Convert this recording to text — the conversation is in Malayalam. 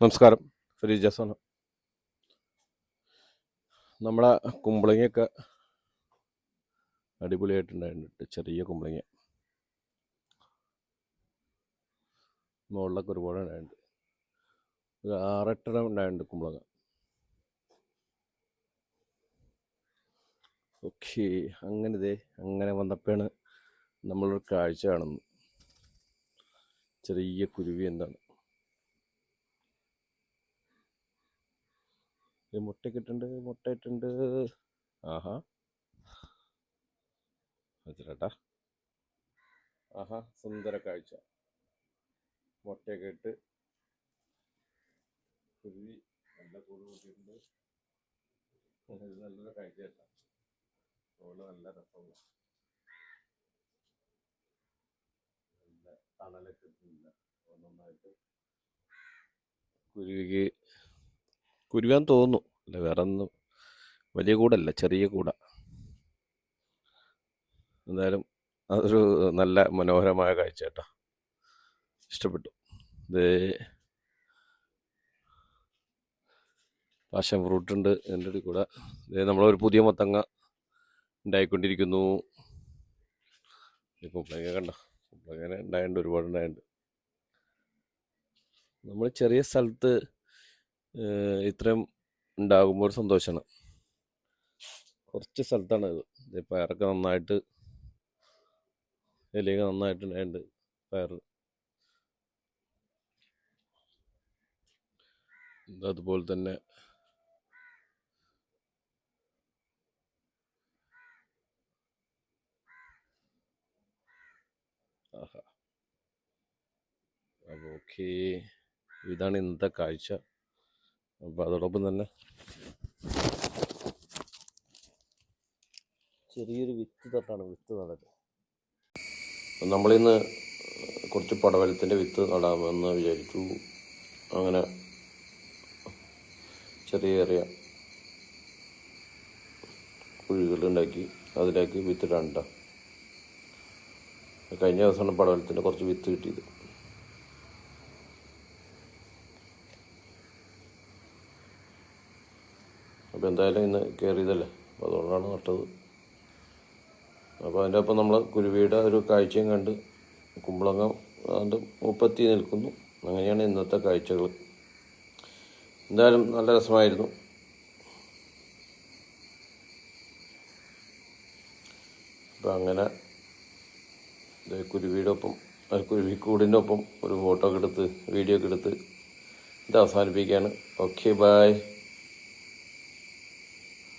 നമസ്കാരം ഫരീജ് ജസാണ്. നമ്മളെ കുമ്പളങ്ങയൊക്കെ അടിപൊളിയായിട്ടുണ്ടായിട്ടുണ്ട് ചെറിയ കുമ്പളങ്ങ. മുകളിലൊക്കെ ഒരുപാട് ഉണ്ടായിട്ടുണ്ട്. ഒരു ആറെട്ടെണ്ണം ഉണ്ടായിട്ടുണ്ട് കുമ്പളങ്ങ. ഓക്കെ അങ്ങനെ ഇതേ അങ്ങനെ വന്നപ്പോഴാണ് നമ്മളൊരു കാഴ്ച കാണുന്നത്. ചെറിയ കുരുവി എന്താണ്? മുട്ടയൊക്കെ ഇട്ടുണ്ട് മുട്ട ഇട്ടുണ്ട് ആഹാ. വെച്ചിട്ടാ ആഹാ സുന്ദര കാഴ്ച. മുട്ടയൊക്കെ ഇട്ട് കുരുവി നല്ല കൂട് കൂട്ടിയിട്ടുണ്ട്. നല്ലൊരു കാഴ്ച കേട്ടോ അതുകൊണ്ട് നല്ല രസമുള്ള. നല്ല തണലൊക്കെ ഇട്ടില്ല നന്നായിട്ട്. കുരുവിക്ക് കുരുവാൻ തോന്നുന്നു. അല്ല വേറെ ഒന്നും വലിയ കൂടല്ല ചെറിയ കൂട. എന്തായാലും അതൊരു നല്ല മനോഹരമായ കാഴ്ച കേട്ടോ. ഇഷ്ടപ്പെട്ടു. ഇത് പാഷൻ ഫ്രൂട്ട് ഉണ്ട് എന്റെ ഇടയിൽ കൂടെ. നമ്മളൊരു പുതിയ മത്തങ്ങ ഉണ്ടായിക്കൊണ്ടിരിക്കുന്നു. കുമ്പളങ്ങ കണ്ട? കുമ്പളങ്ങനെ ഉണ്ടായിട്ടുണ്ട് ഒരുപാട് ഉണ്ടായിട്ടുണ്ട്. നമ്മൾ ചെറിയ സ്ഥലത്ത് ഇത്രയും ഉണ്ടാകുമ്പോൾ സന്തോഷമാണ് കുറച്ച് സ്ഥലത്താണ് ഇത്. പയറൊക്കെ നന്നായിട്ട് ഇലയൊക്കെ നന്നായിട്ട് ഉണ്ടായിട്ടുണ്ട് പയർ അതുപോലെ തന്നെ അപ്പോൾ ഓക്കെ. ഇതാണ് ഇന്നത്തെ കാഴ്ച. അപ്പോൾ അതോടൊപ്പം തന്നെ ചെറിയൊരു വിത്ത് തട്ടാണ് വിത്ത് നടുന്നത്. നമ്മളിന്ന് കുറച്ച് പടവലത്തിന്റെ വിത്ത് നടാമെന്ന് വിചാരിച്ചു. അങ്ങനെ ചെറിയ ചെറിയ കുഴികളുണ്ടാക്കി അതിലേക്ക് വിത്തിടാണ്ട കഴിഞ്ഞ ദിവസമാണ് പടവലത്തിന്റെ കുറച്ച് വിത്ത് കിട്ടിയത്. അപ്പോൾ എന്തായാലും ഇന്ന് കയറിയതല്ലേ അപ്പോൾ അതുകൊണ്ടാണ് നട്ടത്. അപ്പോൾ അതിന്റെ ഒപ്പം നമ്മൾ കുരുവിയുടെ ഒരു കാഴ്ചയും കണ്ട് കുമ്പളങ്ങ അതിന്റെ മുപ്പത്തി നിൽക്കുന്നു. അങ്ങനെയാണ് ഇന്നത്തെ കാഴ്ചകൾ എന്തായാലും നല്ല രസമായിരുന്നു. അപ്പം അങ്ങനെ കുരുവിയുടെ ഒപ്പം കുരുവിക്കൂടിന്റെ ഒപ്പം ഒരു ഫോട്ടോ ഒക്കെ എടുത്ത് വീഡിയോ ഒക്കെ എടുത്ത് ഇത് അവസാനിപ്പിക്കുകയാണ്. Okay bye